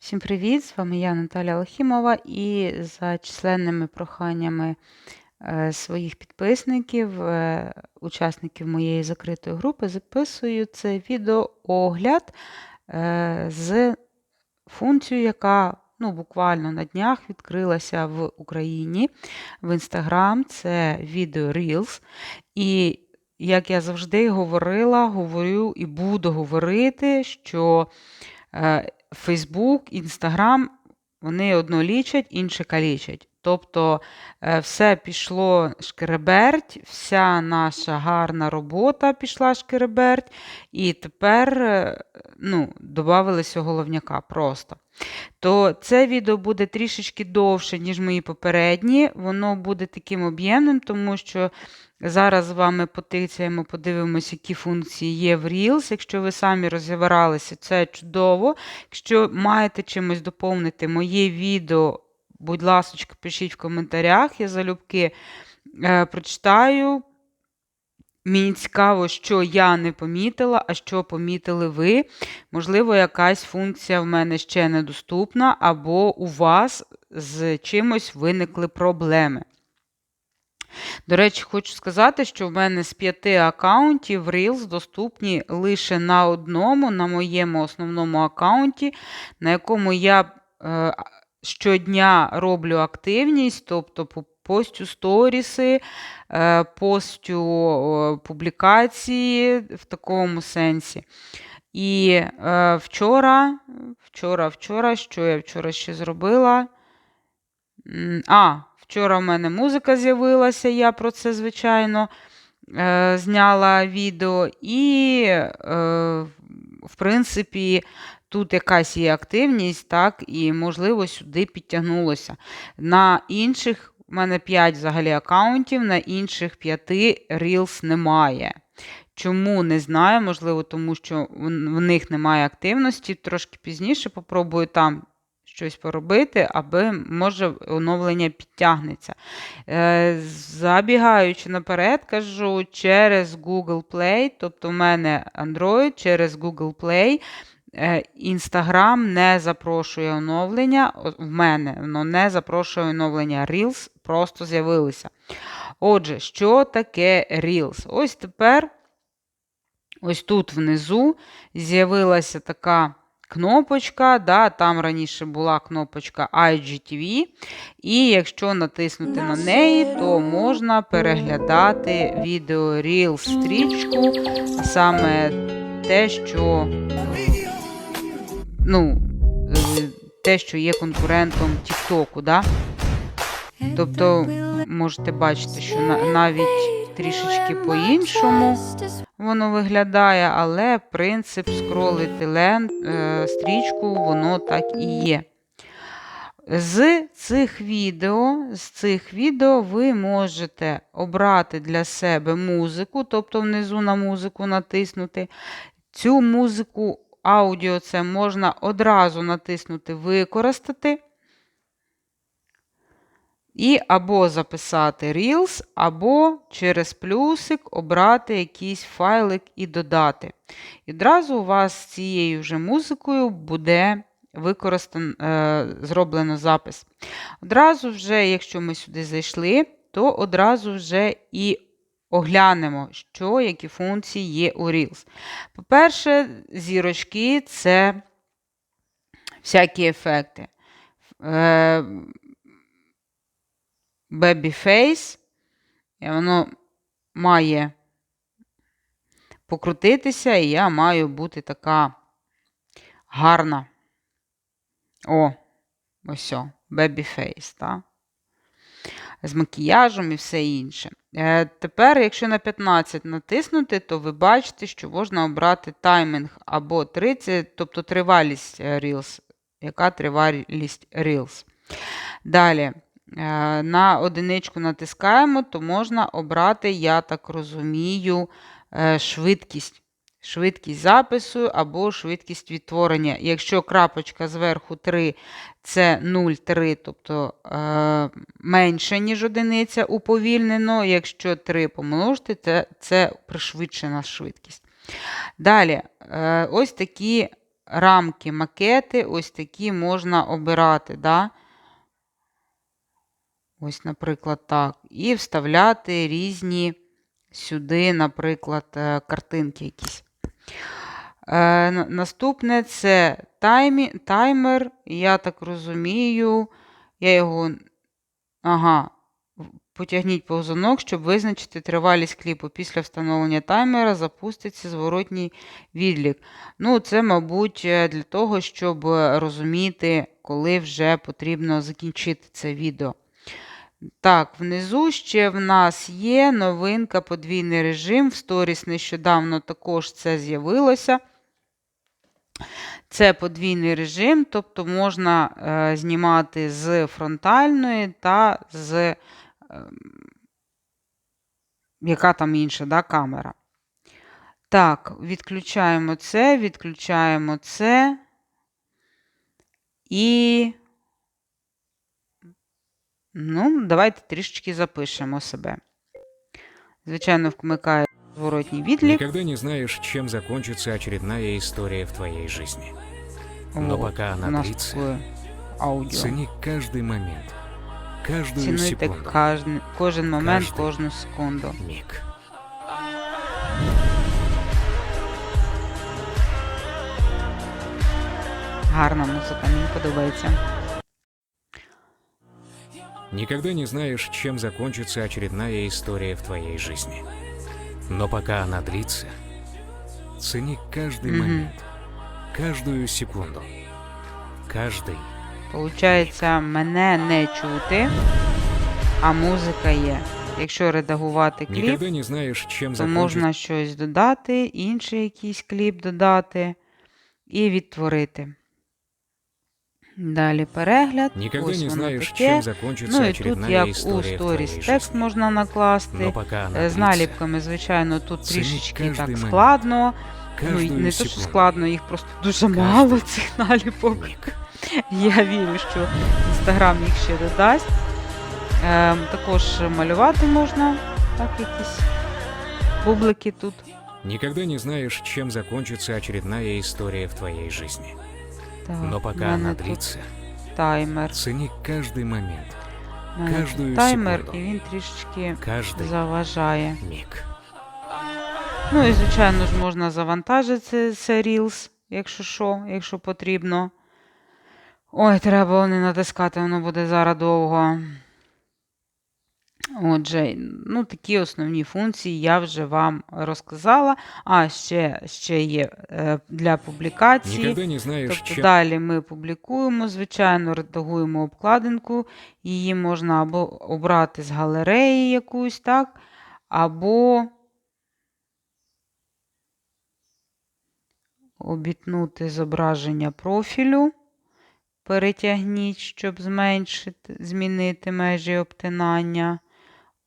Всім привіт! З вами я, Наталя Алхімова, і за численними проханнями е, своїх підписників, е, учасників моєї закритої групи, записую це відеоогляд е, з функцією, яка ну, буквально на днях відкрилася в Україні в Instagram. Це відео Reels. І як я завжди говорила, говорю і буду говорити, що Facebook, Інстаграм, вони одно лічать, інше калічать. Тобто е, все пішло шкереберть, вся наша гарна робота пішла шкереберть, і тепер е, ну, додавалися головняка просто. То це відео буде трішечки довше, ніж мої попередні. Воно буде таким об'ємним, тому що зараз з вами потицяємо, подивимося, які функції є в Reels. Якщо ви самі розібралися, це чудово. Якщо маєте чимось доповнити моє відео, будь ласка, пишіть в коментарях, я залюбки е, прочитаю. Мені цікаво, що я не помітила, а що помітили ви. Можливо, якась функція в мене ще недоступна, або у вас з чимось виникли проблеми. До речі, хочу сказати, що в мене з п'яти аккаунтів Reels доступні лише на одному, на моєму основному аккаунті, на якому я е, щодня роблю активність, тобто постю сторіси, е, постю публікації в такому сенсі. І е, вчора, вчора, вчора, що я вчора ще зробила? А, вчора в мене музика з'явилася, я про це, звичайно, е, зняла відео. І, е, в принципі, тут якась є активність, так, і, можливо, сюди підтягнулося. На інших у мене 5 взагалі аккаунтів, на інших 5 Reels немає. Чому не знаю, можливо, тому що в них немає активності. Трошки пізніше попробую там щось поробити, аби, може, оновлення підтягнеться. Е, забігаючи наперед, кажу, через Google Play, тобто в мене Android, через Google Play. Інстаграм не запрошує оновлення. В мене воно не запрошує оновлення. Reels просто з'явилися. Отже, що таке Reels? Ось тепер, ось тут внизу з'явилася така кнопочка. да, Там раніше була кнопочка IGTV. І якщо натиснути на неї, то можна переглядати відео Reels стрічку, саме те, що ну, те, що є конкурентом Тіктоку. Да? Тобто можете бачити, що навіть трішечки по-іншому воно виглядає, але принцип скролити лент, е, стрічку, воно так і є. З цих відео з цих відео ви можете обрати для себе музику, тобто внизу на музику натиснути. Цю музику аудіо це можна одразу натиснути Використати. І або записати Reels, або через плюсик обрати якийсь файлик і додати. І одразу у вас з цією вже музикою буде використан, е, зроблено запис. Одразу вже, якщо ми сюди зайшли, то одразу вже і оглянемо, що, які функції є у Reels. По-перше, зірочки це всякі ефекти. Е, Babyface, і воно має покрутитися, і я маю бути така гарна. О, ось, Babyface, так? З макіяжем і все інше. Е, Тепер, якщо на 15 натиснути, то ви бачите, що можна обрати таймінг або 30, тобто тривалість Reels. Яка тривалість Reels. Далі. Е, на одиничку натискаємо, то можна обрати, я так розумію, е, швидкість. Швидкість запису або швидкість відтворення. Якщо крапочка зверху 3 це 0,3, тобто е, менше, ніж одиниця уповільнено. Якщо 3 помножити, це, це пришвидшена швидкість. Далі, ось такі рамки, макети ось такі можна обирати. Да? Ось, наприклад, так. І вставляти різні сюди, наприклад, е, картинки якісь. Е, Наступне це таймі, таймер. Я так розумію, я його. Ага. Потягніть повзунок, щоб визначити тривалість кліпу. Після встановлення таймера запуститься зворотній відлік. Ну, це, мабуть, е, для того, щоб е, розуміти, коли вже потрібно закінчити це відео. Так, внизу ще в нас є новинка подвійний режим. В сторіс нещодавно також це з'явилося. Це подвійний режим, тобто можна е, знімати з фронтальної та з ем, яка там інша да, камера. Так, відключаємо це, відключаємо це. І. Ну, давайте трішечки запишемо себе. Звичайно, вмикаю зворотній відлік. Никогда не знаешь, чем закончится очередная история в твоей жизни. Но От, пока у она нас длится, аудіо. цени каждый момент, каждую Цінуйте секунду, кожен, кожен момент, Кожний. кожну секунду. миг. Гарна музика, мені подобається. Никогда не знаешь, чем закончится очередная история в твоей жизни. Но пока она длится, цени каждый Мгм. момент, каждую секунду, каждый Получається, мене не чути, а музика є. Якщо редагувати кліп, Никогда не знаешь, чем то можна щось додати, інший якийсь кліп додати і відтворити. Далі перегляд. Ось не таке. чем закончится Ну і тут, як у сторіс, текст можна накласти. она Е, З наліпками, звичайно, тут трішечки так складно. Ну, і не те, що складно, їх просто дуже мало цих наліпок. Я вірю, що Інстаграм їх ще додасть. Ем, також малювати можна, так, якісь бублики тут. Никогда не знаешь, чем закончится очередная история в твоей жизни. Так, Но пока она длится, таймер. цени каждый момент, тут таймер, секунду. і він трішечки каждый заважає. миг. Ну і, звичайно ж, можна завантажити це, це Reels, якщо що, якщо потрібно. Ой, треба не натискати, воно буде зараз довго. Отже, ну такі основні функції я вже вам розказала. А ще, ще є е, для публікації. Не знаешь, Тобто чем... далі ми публікуємо, звичайно, редагуємо обкладинку. Її можна або обрати з галереї якусь, так, або обітнути зображення профілю. Перетягніть, щоб зменшити, змінити межі обтинання.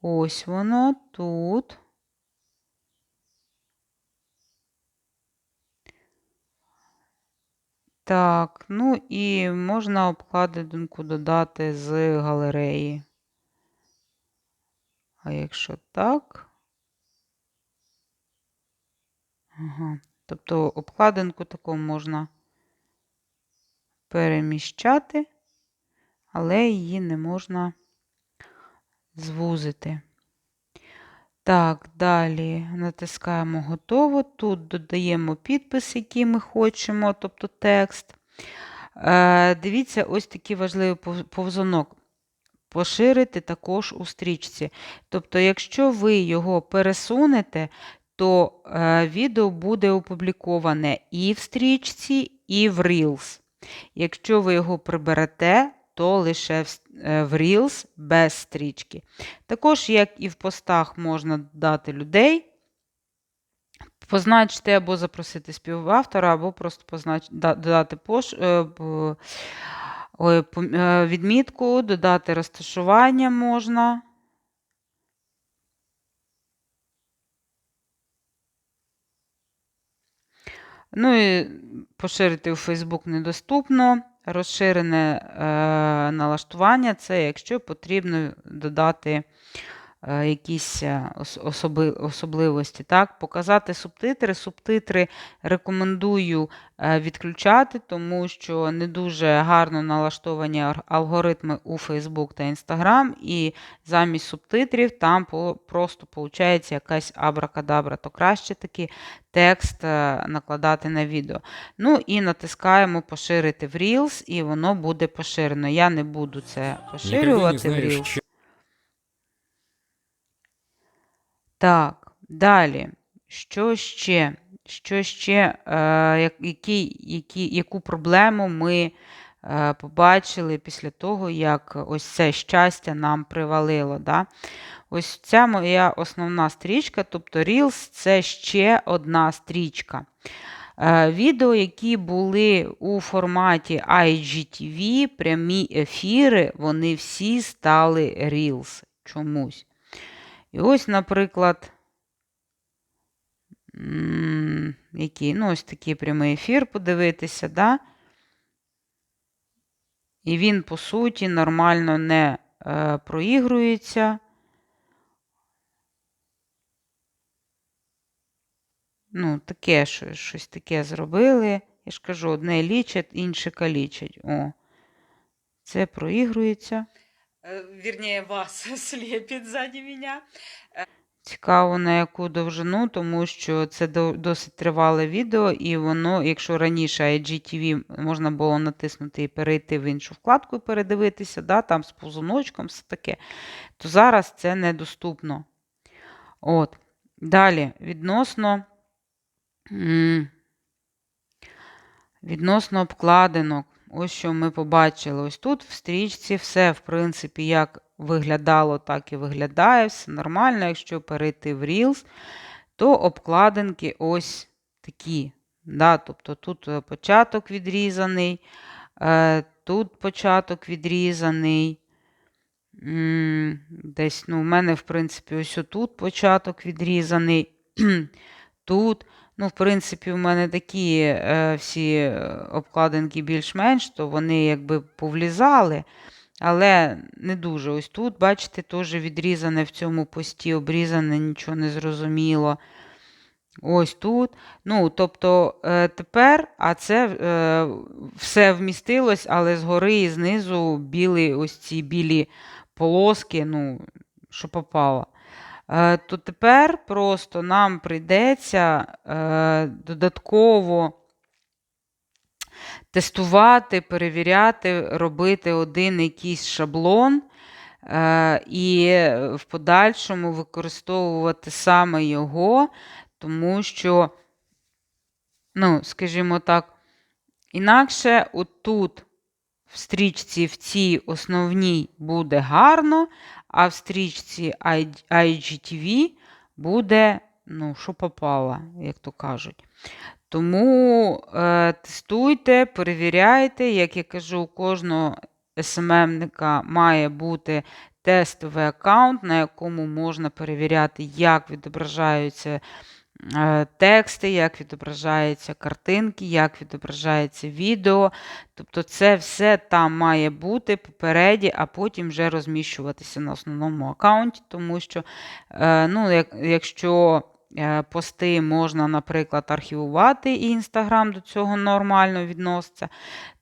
Ось воно тут. Так, ну і можна обкладинку додати з галереї. А якщо так. Ага. Тобто обкладинку таку можна переміщати, але її не можна звузити. Так, далі натискаємо готово. Тут додаємо підпис, який ми хочемо, тобто текст. Е, дивіться, ось такий важливий пов- повзунок. Поширити також у стрічці. Тобто, якщо ви його пересунете, то е, відео буде опубліковане і в стрічці, і в Reels. Якщо ви його приберете, то лише в, с- е, Reels без стрічки. Також, як і в постах, можна додати людей, позначити або запросити співавтора, або просто познач... додати пош... е, ой, е, відмітку, додати розташування можна. Ну і поширити у Facebook недоступно. Розширене е, налаштування це якщо потрібно додати якісь е, особи, особливості. Так? Показати субтитри. Субтитри рекомендую е, відключати, тому що не дуже гарно налаштовані алгоритми у Facebook та Instagram, і замість субтитрів там просто виходить якась абракадабра, то краще таки текст е, накладати на відео. Ну і натискаємо поширити в Reels, і воно буде поширено. Я не буду це поширювати в Reels. чем Так, далі. Що ще? Що ще, е, які, які, яку проблему ми е, побачили після того, як ось це щастя нам привалило? Да? Ось ця моя основна стрічка, тобто Reels це ще одна стрічка. Е, Відео, які були у форматі IGTV, прямі ефіри, вони всі стали Reels чомусь. І ось, наприклад, який, ну, ось такий прямий ефір подивитися, да? І він, по суті, нормально не е, проігрується. Ну, таке, що- щось таке зробили. Я ж кажу, одне лічать, інше калічать. О, це проігрується. Вірніше, вас сліпить ззаді мене. Цікаво, на яку довжину, тому що це досить тривале відео, і воно, якщо раніше IGTV можна було натиснути і перейти в іншу вкладку і передивитися, да, там з позуночком, все таке, то зараз це недоступно. От. Далі, відносно, відносно обкладинок. Ось що ми побачили. Ось тут в стрічці все, в принципі, як виглядало, так і виглядає. Все нормально. Якщо перейти в Reels, то обкладинки ось такі. Да? Тобто тут е, початок відрізаний, е, тут початок відрізаний. Десь, ну, у мене, в принципі, ось тут початок відрізаний. Тут, ну, в принципі, у мене такі е, всі е, обкладинки більш-менш, то вони якби повлізали, але не дуже. Ось тут, бачите, теж відрізане в цьому пості, обрізане, нічого не зрозуміло. Ось тут. Ну, тобто е, тепер, а це е, все вмістилось, але згори і знизу білі, ось ці білі полоски, ну, що попало. Е, то тепер просто нам прийдеться е, додатково тестувати, перевіряти, робити один якийсь шаблон. е, І в подальшому використовувати саме його, тому що, ну, скажімо так, інакше отут в стрічці в цій основній буде гарно, а в стрічці IGTV буде, ну, що попало, як то кажуть. Тому е, тестуйте, перевіряйте. Як я кажу, у кожного СММника має бути тестовий аккаунт, на якому можна перевіряти, як відображаються тексти, як відображаються картинки, як відображається відео. Тобто це все там має бути попереді, а потім вже розміщуватися на основному аккаунті, тому що, е, ну, якщо е, пости можна, наприклад, архівувати, і Інстаграм до цього нормально відноситься.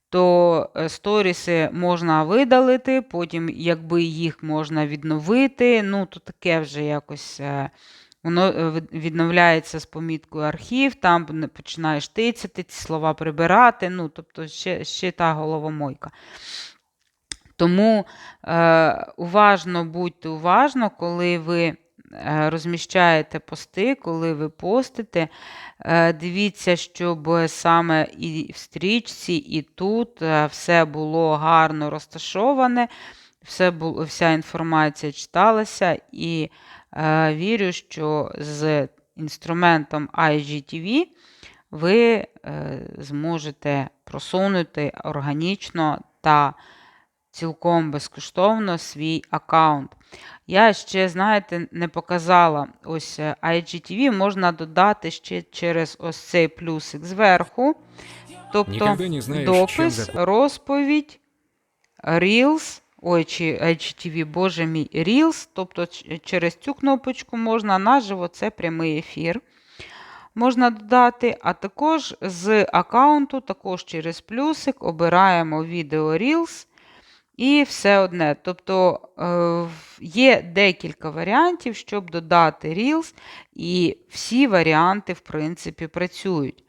То е, сторіси можна видалити, потім, якби їх можна відновити, ну, то таке вже якось е, воно е, відновляється з поміткою архів, там починаєш тицяти, ці слова прибирати, ну, тобто ще, ще та головомойка. Тому е, уважно будьте уважно, коли ви е, розміщаєте пости, коли ви постите. Е, дивіться, щоб саме і в стрічці, і тут е, все було гарно розташоване, все було, вся інформація читалася. І вірю, що з інструментом IGTV ви е, зможете просунути органічно та цілком безкоштовно свій аккаунт. Я ще, знаєте, не показала ось е, IGTV можна додати ще через ось цей плюсик зверху. Тобто чем допис, розповідь, Reels, ой, IGTV, боже мій, Reels, тобто через цю кнопочку можна наживо, це прямий ефір. Можна додати, а також з аккаунту, також через плюсик, обираємо відео Reels і все одне. Тобто е, є декілька варіантів, щоб додати Reels, і всі варіанти, в принципі, працюють.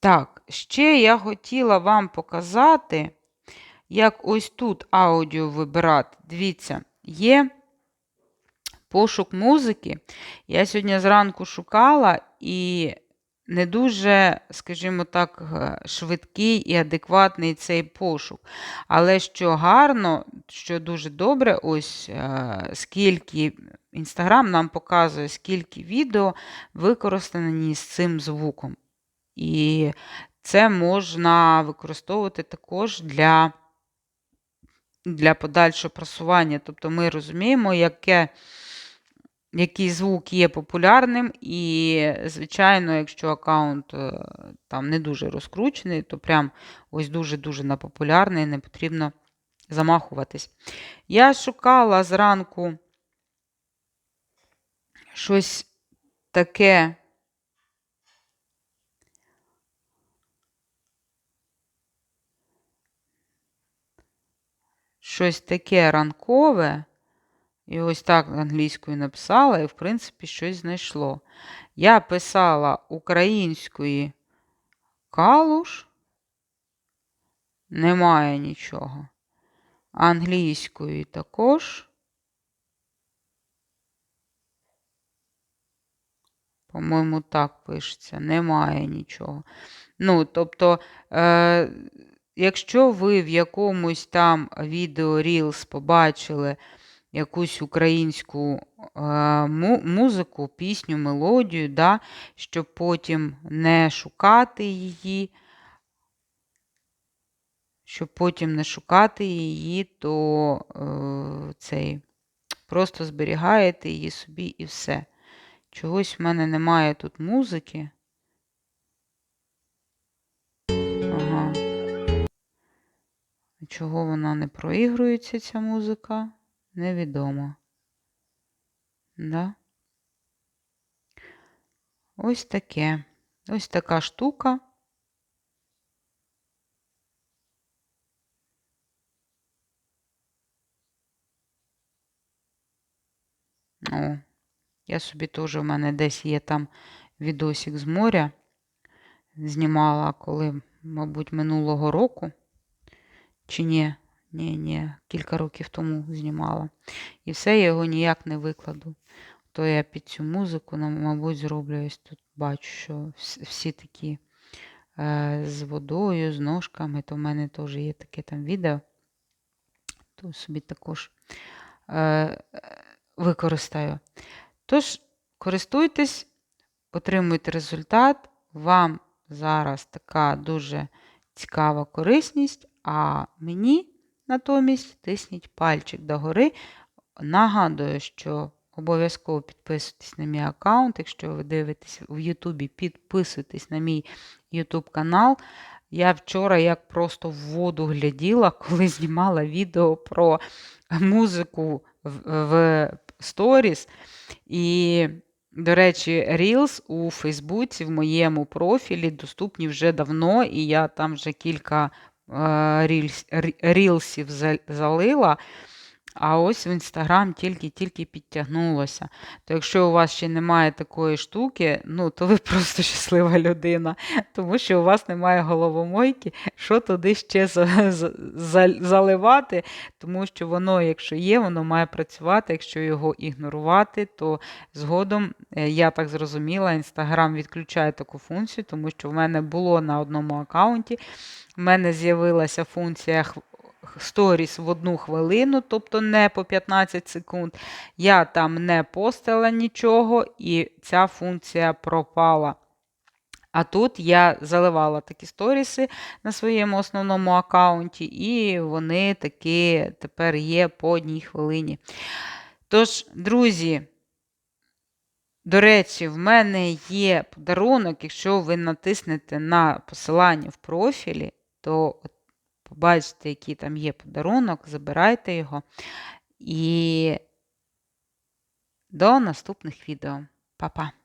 Так, ще я хотіла вам показати, як ось тут аудіо вибирати. Дивіться, є пошук музики. Я сьогодні зранку шукала і не дуже, скажімо так, е, швидкий і адекватний цей пошук. Але що гарно, що дуже добре, ось е, скільки Інстаграм нам показує, скільки відео використані з цим звуком. І це можна використовувати також для, для подальшого просування. Тобто ми розуміємо, яке, який звук є популярним, і, звичайно, якщо аккаунт е, там не дуже розкручений, то прям ось дуже-дуже на популярний, не потрібно замахуватись. Я шукала зранку щось таке. Щось таке ранкове, і ось так англійською написала, і, в принципі, щось знайшло. Я писала української калуш, немає нічого. Англійської також. По-моєму, так пишеться, немає нічого. Ну, тобто, е, якщо ви в якомусь там відео Reels побачили якусь українську е, музику, пісню, мелодію, да, щоб потім не шукати її, щоб потім не шукати її, то е, цей, просто зберігаєте її собі і все. Чогось в мене немає тут музики. Чого вона не проігрується, ця музика, невідомо. Да? Ось таке. Ось така штука. О, я собі теж у мене десь є там відосик з моря. Знімала, коли, мабуть, минулого року. Чи ні? Ні, ні, кілька років тому знімала. І все, я його ніяк не викладу. То я під цю музику, мабуть, зроблю ось тут бачу, що всі такі е, з водою, з ножками, то в мене теж є таке там відео. То собі також е, використаю. Тож, користуйтесь, отримуйте результат. Вам зараз така дуже цікава корисність, а мені натомість тисніть пальчик догори. Нагадую, що обов'язково підписуйтесь на мій аккаунт. Якщо ви дивитесь в Ютубі, підписуйтесь на мій Ютуб канал. Я вчора як просто в воду гляділа, коли знімала відео про музику в, в сторіс. І, до речі, Reels у Фейсбуці в моєму профілі доступні вже давно, і я там вже кілька е, рілсів за- залила. А ось в Інстаграм тільки-тільки підтягнулося. То якщо у вас ще немає такої штуки, ну то ви просто щаслива людина, тому що у вас немає головомойки, що туди ще за- за- за- заливати, тому що воно, якщо є, воно має працювати. Якщо його ігнорувати, то згодом, е, я так зрозуміла, Інстаграм відключає таку функцію, тому що в мене було на одному аккаунті. В мене з'явилася функція сторіс в одну хвилину, тобто не по 15 секунд. Я там не постила нічого, і ця функція пропала. А тут я заливала такі сторіси на своєму основному аккаунті, і вони таки тепер є по одній хвилині. Тож, друзі, до речі, в мене є подарунок, якщо ви натиснете на посилання в профілі, то побачите, який там є подарунок, забирайте його. І до наступних відео. Па-па!